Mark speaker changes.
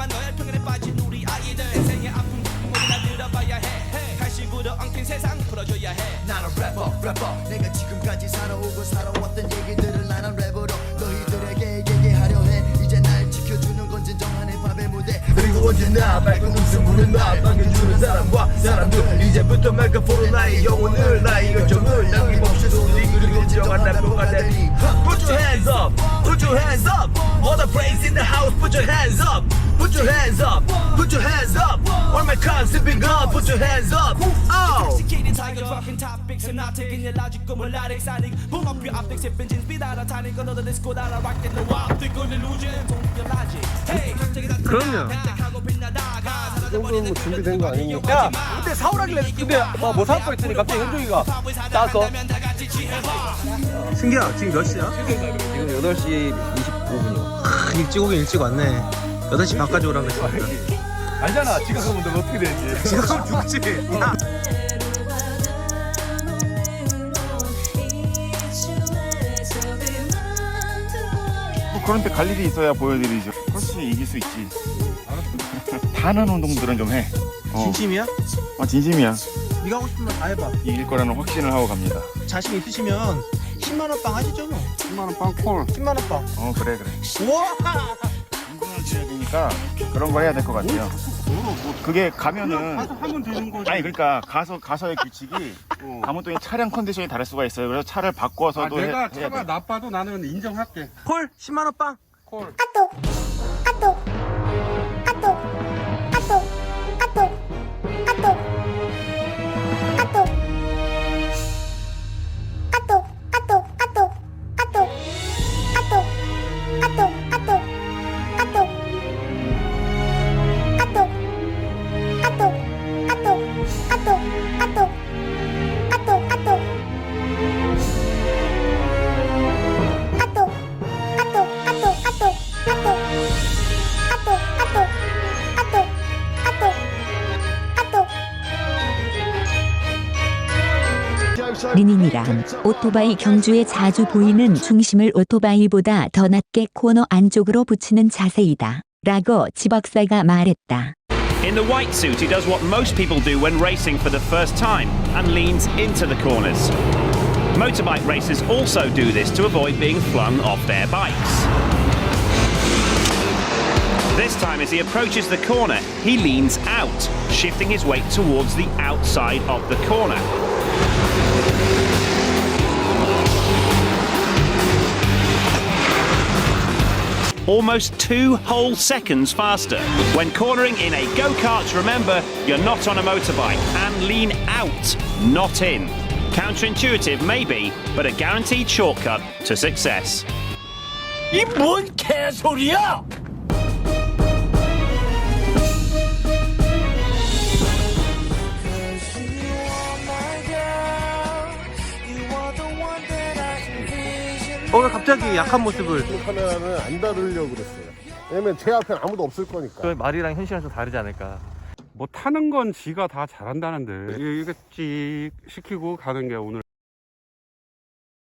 Speaker 1: 하지만 너의 편견에 빠진 우리 아이들. 인생의 아픔 모두나 들어봐야 해. 갈식으로 엉킨 세상 풀어줘야 해.
Speaker 2: 나는 래퍼 래퍼 내가 지금까지 살아오고 살아왔던 얘기들을 나는 랩으로 너희들에게 얘기하려 해. 이제 날 지켜주는 건 진정한 힙합의 무대. 그리고 언제나 밝은 웃음으로 날 반겨주는 사람과 사람들. 이제부터 마이크폰은 나의 영혼을 나의 열정을 남김없이 소리 그리고 진정한 래퍼가 되리. Put your hands up Put your hands up All the praise in the house Put your hands up Put your hands up Put your hands up All my cons sipping up Put your hands up Oh
Speaker 1: Sophisticated tiger dropping topics and not taking your logic 꿈을 아렉사닉 Pull up your optics sipping jeans 비달아 타는 건 너도 디스코 달아 rock in the wild 듣고 illusion don't your logic Hey 갑자기 다
Speaker 3: 그럼요.
Speaker 1: 팩트하고 빛나다가
Speaker 3: 정도는 뭐 준비된 거 아닙니까?
Speaker 4: 야, 그때 사오라길래 근데 뭐, 뭐 사올 거 있더니 갑자기 현종이가 따서
Speaker 3: 승기야 지금 몇 시야? 지금 8시 25분 이요 크, 일찍 오긴 일찍 왔네 8시 반까지 오라 그랬으니까
Speaker 4: 알잖아. 지각하면 너 어떻게 되지?
Speaker 3: 지금 죽지 야.
Speaker 5: 뭐 그런 데 갈 일이 있어야 보여드리죠. 그렇지 이길 수 있지. 다른 운동들은 좀 해. 어,
Speaker 3: 진심이야?
Speaker 5: 아, 진심이야.
Speaker 3: 네가 하고 싶은 말 다 해봐
Speaker 5: 이길 거라는 확신을 하고 갑니다.
Speaker 3: 자신 있으시면 10만 원 빵 하시죠 뭐
Speaker 5: 10만원 빵 콜.
Speaker 3: 10만원 빵
Speaker 5: 어 그래 그래.
Speaker 3: 우와
Speaker 5: 운동을 해야 되니까 그런 거 해야 될 것 같아요. 그게 가면은
Speaker 6: 하면 되는 거지.
Speaker 5: 아니 그러니까 가서 가서의 규칙이 또이 차량 컨디션이 다를 수가 있어요. 그래서 차를
Speaker 6: 아,
Speaker 5: 바꿔서도 해,
Speaker 6: 내가
Speaker 5: 해야
Speaker 6: 차가
Speaker 5: 돼.
Speaker 6: 나빠도 나는 인정할게.
Speaker 3: 콜 10만원 빵
Speaker 6: 콜.
Speaker 7: 리닝이란 오토바이 경주에 자주 보이는 중심을 오토바이보다 더 낮게 코너 안쪽으로 붙이는 자세이다. 라고 지박사가 말했다.
Speaker 8: In the white suit, he does what most people do when racing for the first time and leans into the corners. Motorbike racers also do this to avoid being flung off their bikes. This time, as he approaches the corner, he leans out, shifting his weight towards the outside of the corner. almost two whole seconds faster. When cornering in a go kart, remember you're not on a motorbike and lean out, not in. Counterintuitive, maybe, but a guaranteed shortcut to success.
Speaker 4: 이 뭔 개소리야?
Speaker 3: 어, 왜 갑자기 약한 모습을
Speaker 9: 카메라는 안 다루려고 그랬어요. 왜냐면 제 앞엔 아무도 없을 거니까.
Speaker 4: 그 말이랑 좀 다르지 않을까?
Speaker 6: 뭐 타는 건 지가 다 잘한다는데 이게 찍 시키고 가는 게 오늘